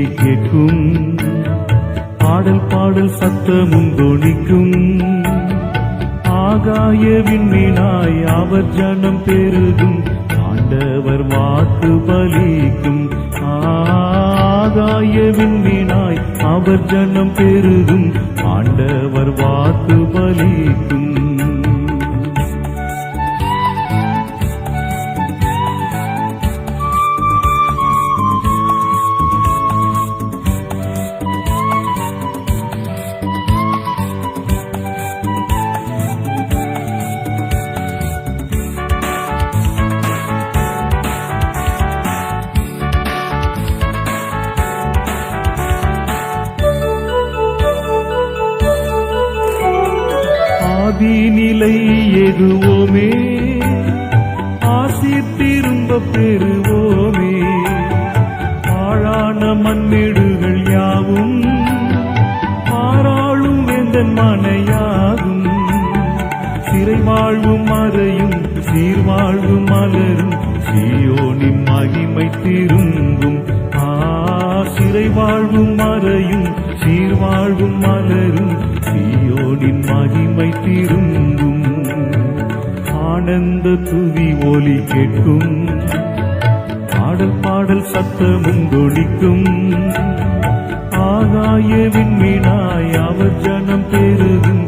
ஆனந்த கேட்கும். பாடல் பாடல் சத்தமும் தொனிக்கும் ஆகாய விண்ணினாய் அவர் ஜனம் பெருகும். ஆண்டவர் வாக்கு பலிக்கும். ஆகாய விண்ணினாய் அவர் ஜனம் பெருகும். ஆண்டவர் வாக்கு பலிக்கும். எதுவோமே ஆசி திரும்ப பெறுவோமே. ஆழான மண்மேடுகள் யாவும் ஆறாளும் வேந்தன் மனையாகும். சிறை வாழ்வும் மறையும் சீர்வாழ்வும் மலரும் சீயோனின் மகிமை திரும்பும். ஆ சிறை வாழ்வும் மறையும் சீர்வாழ்வும் மலரும் சீயோனின் மகிமை திரும்பும். ஆனந்த துவி ஒலி கேட்கும். பாடல் பாடல் சத்தமும் கொடிக்கும் ஆகாய விண்மீனாய் அவர் ஜனம் பெருகும்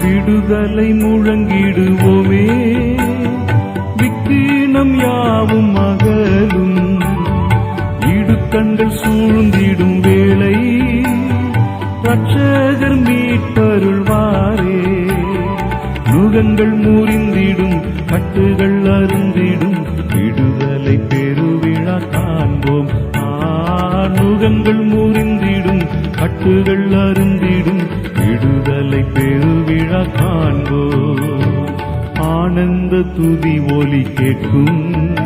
விடுதலை முழங்கிடுவோமே. விக்கீனம் யாவும் மகளும் இடுக்கண்கள் சூழ்ந்திடும் வேளை. ரட்சகர் மீட்பருள்வாரே நுகங்கள் முறிந்திடும் கட்டுகள் அருந்திடும். விடுதலை பெருவிழா காண்போம். ஆ நுகங்கள் முறிந்திடும் கட்டுகள் அருந்திடும். விடுதலை பெருவிழா காண்போம். ஆனந்த துதி ஒலி கேட்கும்.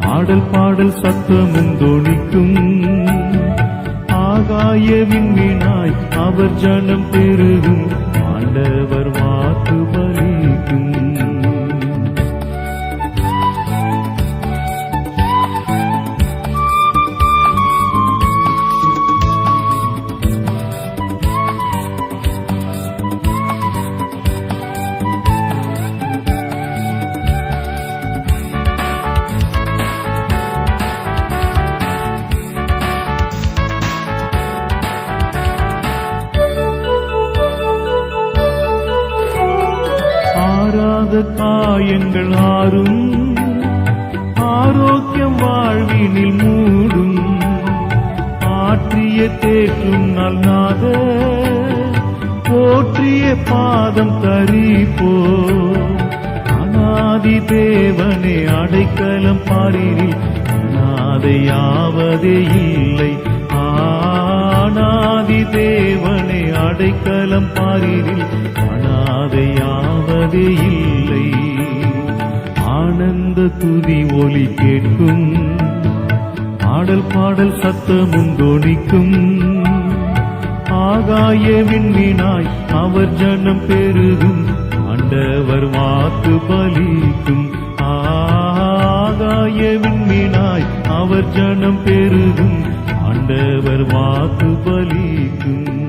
ஆடல் பாடல் சத்தமும் தொனிக்கும் ஆகாய விண்ணினாய் அவர் ஜனம் பெருகும். ஆண்டவர் வாக்கு பலிக்கும் ஆறாத காயங்கள் ஆறும் ஆரோக்கியம் வாழ்வினில் மூடும். ஆற்றிய தேற்றும் நல்லாத போற்றிய பாதம் தரிப்போ. அநாதி தேவனே அடைக்கலம் பாரினில் அநாதையாவதே இல்லை. ஆனாதி தேவனே அடைக்கலம் பாரினில் அனாதையாவதே இல்லை. துதி ஒலி கேட்கும். ஆடல் பாடல் சத்தமும் தோணிக்கும். ஆகாய விண்ணினாய் அவர் ஜனம் பெருகும். ஆண்டவர் வாக்கு பலிக்கும். ஆகாய விண்ணினாய் அவர் ஜனம் பெருகும். ஆண்டவர் வாக்கு பலிக்கும்.